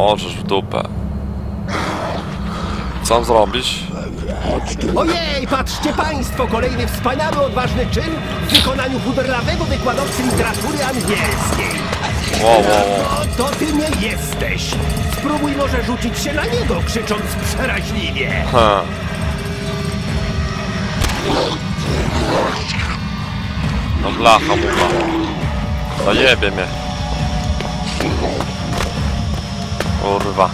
Możesz w dupę. Co zrobić? Ojej, patrzcie państwo, kolejny wspaniały, odważny czyn w wykonaniu chuderlawego wykładowcy literatury angielskiej. Wow, wow, wow. No, to ty nie jesteś. Spróbuj może rzucić się na niego, krzycząc przeraźliwie. Ha. No blacha mucha. Zajebie mnie. Kurwa.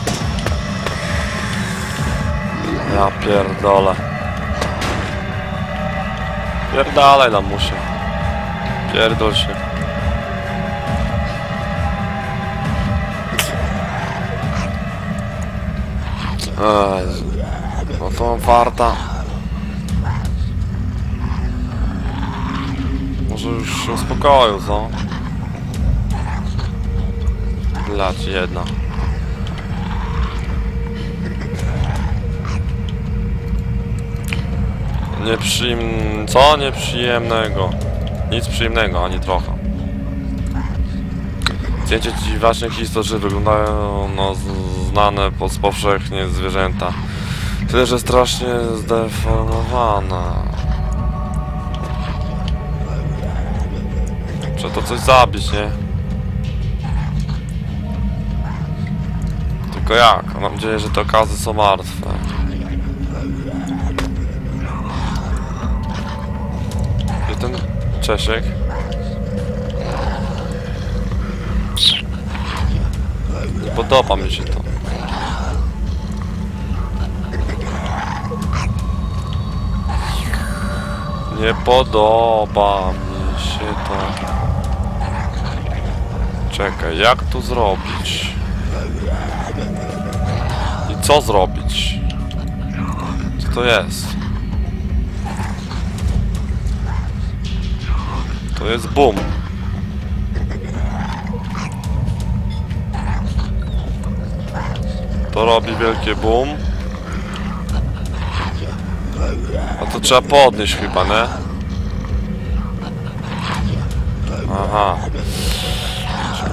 Ja pierdolę. Pierdalaj nam muszę. Pierdol się. Ej, no to mam farta. Może już się uspokoił, co? Lać jedna. Nieprzyjm... Co? Nieprzyjemnego. Nic przyjemnego, ani trochę. Zdjęcie dziwacznych historii wyglądają no, znane pod powszechnie zwierzęta. Tyle, że strasznie zdeformowane. Trzeba to coś zabić, nie? Tylko jak? Mam nadzieję, że te okazy są martwe. Ten Czesiek? Podoba mi się to. Nie podoba mi się to. Czekaj, jak to zrobić? I co zrobić? Co to jest? To jest boom. To robi wielkie boom. A to trzeba podnieść chyba, nie? Aha.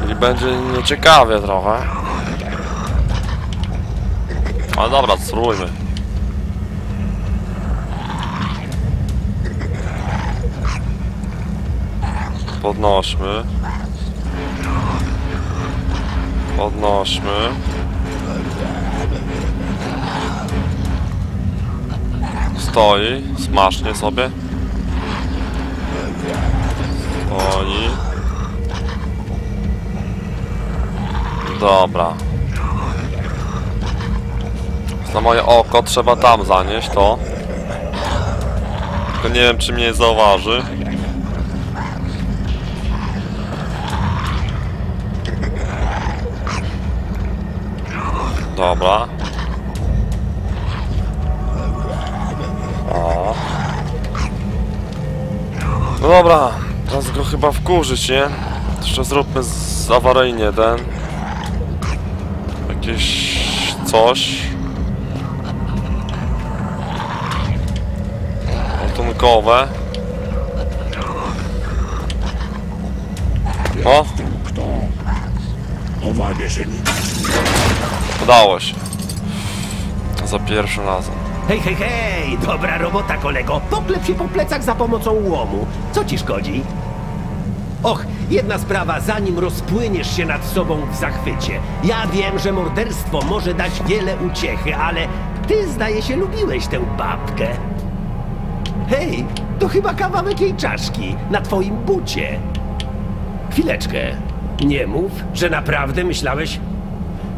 Czyli będzie nieciekawie trochę. Ale dobra, spróbujmy. Podnośmy. Podnośmy. Stoi, smasznie sobie. Stoi. Dobra. Na moje oko trzeba tam zanieść to. Tylko nie wiem czy mnie zauważy. Dobra. O. No dobra, teraz go chyba wkurzyć, nie? Jeszcze zróbmy z awaryjnie ten. Jakieś coś. Ratunkowe. O, Uwagę się udało się. Za pierwszym razem. Hej, hej, hej, dobra robota, kolego. Poklep się po plecach za pomocą łomu. Co ci szkodzi? Och, jedna sprawa, zanim rozpłyniesz się nad sobą w zachwycie. Ja wiem, że morderstwo może dać wiele uciechy, ale ty, zdaje się, lubiłeś tę babkę. Hej, to chyba kawałek jej czaszki na twoim bucie. Chwileczkę. Nie mów, że naprawdę myślałeś...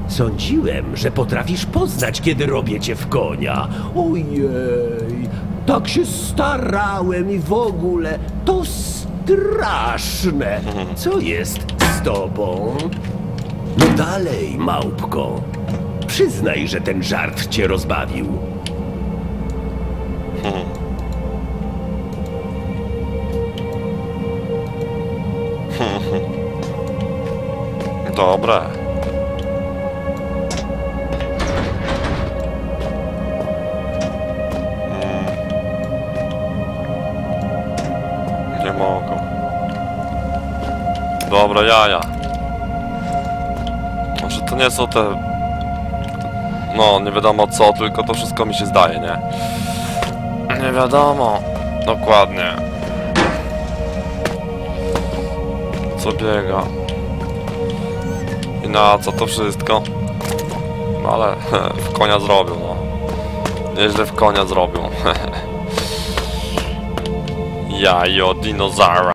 Sądziłem, że potrafisz poznać, kiedy robię cię w konia. Ojej, tak się starałem i w ogóle to straszne. Co jest z tobą? No dalej, małpko. Przyznaj, że ten żart cię rozbawił. Dobre. Mm. Nie mogą. Dobra, jaja. Może to nie są te No, nie wiadomo co, tylko to wszystko mi się zdaje, nie? Nie wiadomo. Dokładnie. Co biega? I na co to wszystko? No ale w konia zrobią, no. Nieźle w konia zrobią. Jajo dinozaura.